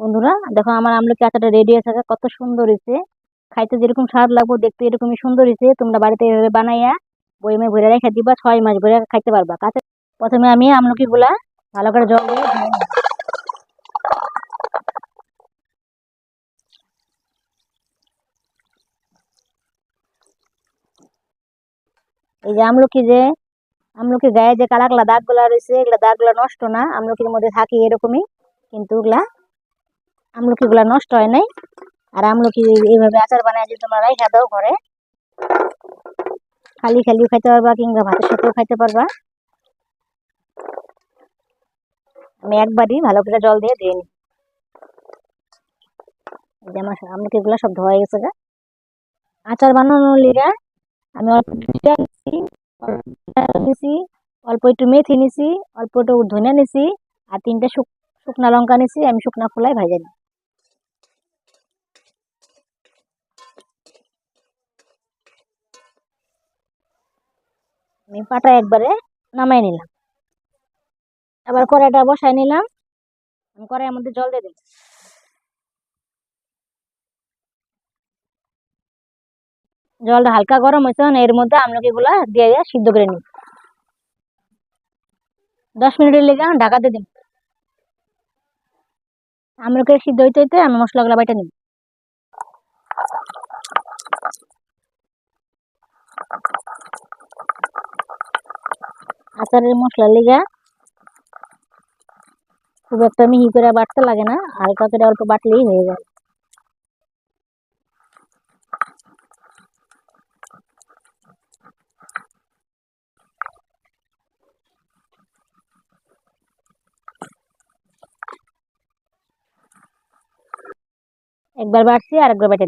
বন্ধুরা, দেখো আমার আমলকি আচারটা রেডি আছে কত সুন্দর হয়েছে। খাইতে যেরকম স্বাদ লাগবো, দেখতে এরকমই সুন্দর হয়েছে। তোমরা বাড়িতে এভাবে বানাইয়া বইমে ভরে রেখে দিবা, ছয় মাস ভরে খাইতে পারবা। কাঁচা প্রথমে আমি আমলকি গুলা ভালো করে জল এই যে আমলকি যে আমলকি গায়ে যে কালা কালা দাগগুলা রয়েছে, এগুলা দাগগুলা নষ্ট না, আমলকির মধ্যে থাকে এরকমই, কিন্তু ওগুলা আমলকি গুলা নষ্ট হয় নাই। আর আমলকি এইভাবে আচার বানায় যদি তোমরা রাইখা দাও ঘরে খালি খালিও খাইতে পারবা কিংবা ভাতের সাথেও খাইতে পারবা। আমি একবারই ভালো করে জল দিয়ে ধুয়ে নিই। যে আমার আমলকি গুলা সব ধোয়া গেছে গা। আচার বানানোর লিগা আমি অল্প নিছি, অল্প একটু মেথি নিছি অল্প একটু ধনে নিছি আর তিনটা শুক শুকনা লঙ্কা নিছি আমি শুকনা খোলাই ভাজা নিই আমি পাটা একবারে নামাই নিলাম। আবার কড়াইটা বসাই নিলাম। কড়াইয়ের মধ্যে জল দিয়ে দিই জলটা হালকা গরম হয়েছে না এর মধ্যে আমলকি গুলা দিয়ে দিয়ে সিদ্ধ করে নিই দশ মিনিটের লেগে ঢাকা দিয়ে দিন আমলকি সিদ্ধ হইতে হইতে আমি মশলাগুলো বাইটা নিই আচারের মশলা লেগা খুব একটা মিহি করে বাটতে লাগে না, হালকা করে অল্প বাটলেই হয়ে যায়। একবার বাড়ছি আর একবার বেটে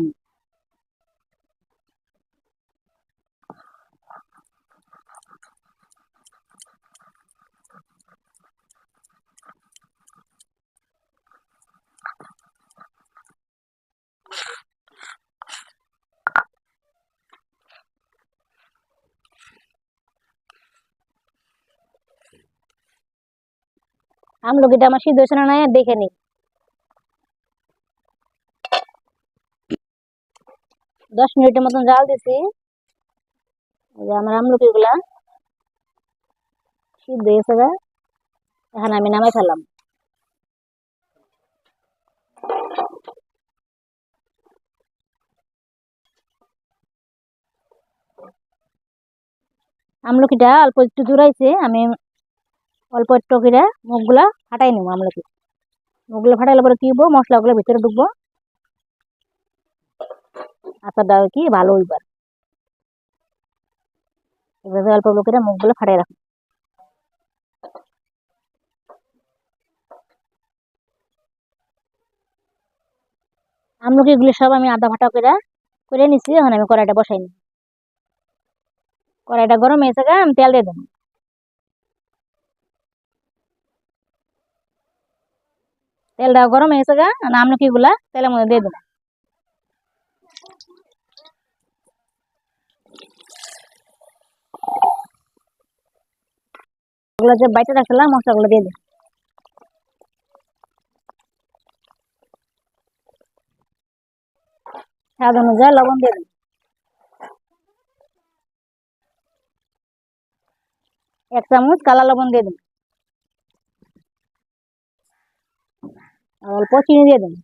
আমলকিটা আমার সিদ্ধ হয়েছে না, নাই দেখে নিই দশ মিনিটের মতন জাল দিছি। আমার আমলকি গুলা সিদ্ধ হয়েছে এখন আমি নামাই ফেললাম। আমলকিটা অল্প একটু জুড়াইছে, আমি অল্প একটু করে মুখগুলা ফাটাই নেব আমলকি। মুখগুলো ফাটাইলে পরে কি হব মশলাগুলো ভিতরে ঢুকবো। আচারটা কি ভালো হইবার এভাবে অল্প অল্প করে মুখগুলো ফাটাই রাখব। আমলকি গুলি সব আমি আধা ফাটা করে করে নিছি, এখন আমি কড়াইটা বসাই নি কড়াইটা গরম হয়েছে আমি তেল দিয়ে দেবো। তেলটা গরম হয়েছে গা, আর আমলকি গুলা তেলের মধ্যে দিয়ে দেবো ওগুলো যে বাইতে রাখছিলাম, মশলাগুলো দিয়ে দিই স্বাদ অনুযায়ী লবণ দিয়ে দিই এক চামচ কালা লবণ দিয়ে দিন অল্প চিনি দিয়ে দেন।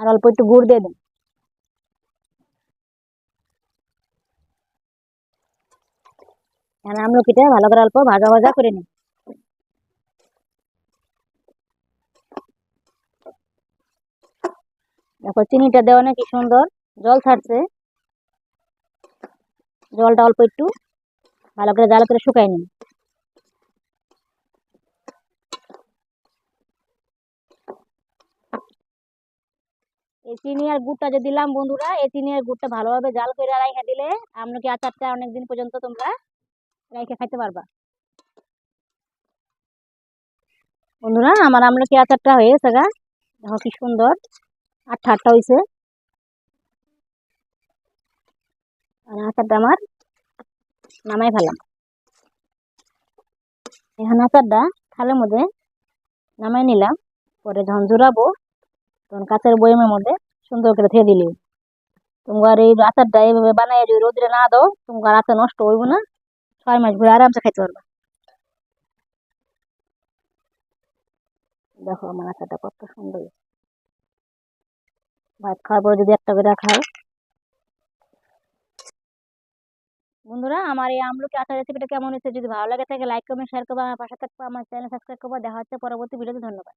আর অল্প একটু গুড় দিয়ে দিন। আমলকিটা ভালো করে অল্প ভাজা ভাজা করে নিন। দেখো চিনিটা দেওয়া নাকি সুন্দর, জল ছাড়ছে। জলটা অল্প একটু ভালো করে জাল করে শুকাই নিন। চিনি আর গুড়টা যে দিলাম বন্ধুরা এই চিনি আর গুড়টা ভালোভাবে জাল করে রাইখা দিলে আমলকি আচারটা অনেকদিন পর্যন্ত তোমরা রাইখে খাইতে পারবা? বন্ধুরা, আমার আমলকি আচারটা হয়েছে গা? দেখো কি সুন্দর আর ঠাট্টা হয়েছে আর আচারটা আমার নামাই ফেলাম। এখন আচারটা থালের মধ্যে নামাই নিলাম, পরে যখন জোড়াবো তখন কাঁচের বয়মের মধ্যে সুন্দর করে থিয়ে দিলি। তোমার এই আচারটা এইভাবে বানাই যদি রোদ্রে না দাও, তোমার আচার নষ্ট হইব না। ছয় মাস ঘুরে আরামসে খাইতে পারবা। দেখো আমার আচারটা কত সুন্দর। ভাত খাওয়ার পরে যদি একটা করে খাও। বন্ধুরা, আমার এই আমলকি আচার রেসিপিটা কেমন হয়েছে যদি ভালো লাগে থাকে লাইক কমেন্ট শেয়ার করবা। আমার পাশে থাকব, আমার চ্যানেল সাবস্ক্রাইব করব। দেখা হচ্ছে পরবর্তী ভিডিওতে ধন্যবাদ।